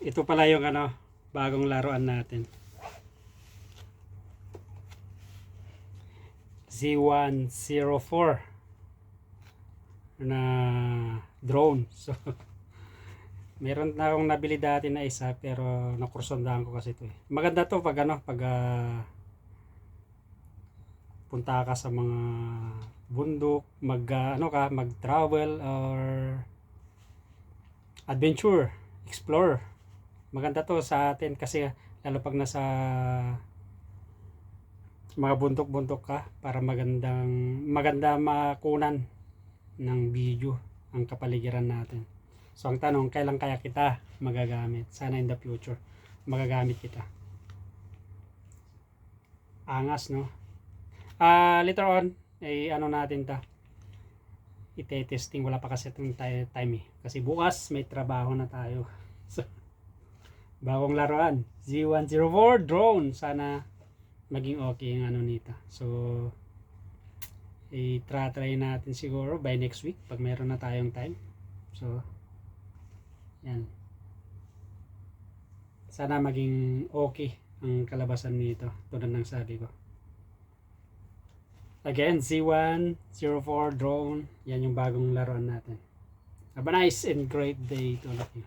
Ito pala yung ano, bagong laruan natin. Z104 na drone. So, meron na akong nabili dati na isa pero nakursundahan ko kasi ito eh. Maganda to pag ano, pag ah, punta ka sa mga bundok, mag ah, ano ka, mag-travel or adventure, explore. Maganda to sa atin kasi lalo pag nasa mga bundok-bundok ka para magandang maganda makunan ng video ang kapaligiran natin. So ang tanong, kailan kaya kita magagamit? Sana in the future magagamit kita. Angas, no? Ah, later on, eh ano natin ta. Ite-testing wala pa kasi itong ti- time eh. Kasi bukas may trabaho na tayo. So, bagong laruan. Z104 drone. Sana maging okay yung ano nito. So, i-try natin siguro by next week pag meron na tayong time. So, yan. Sana maging okay ang kalabasan nito tulad ng sabi ko. Again, Z104 drone. Yan yung bagong laruan natin. Have a nice and great day to all of you.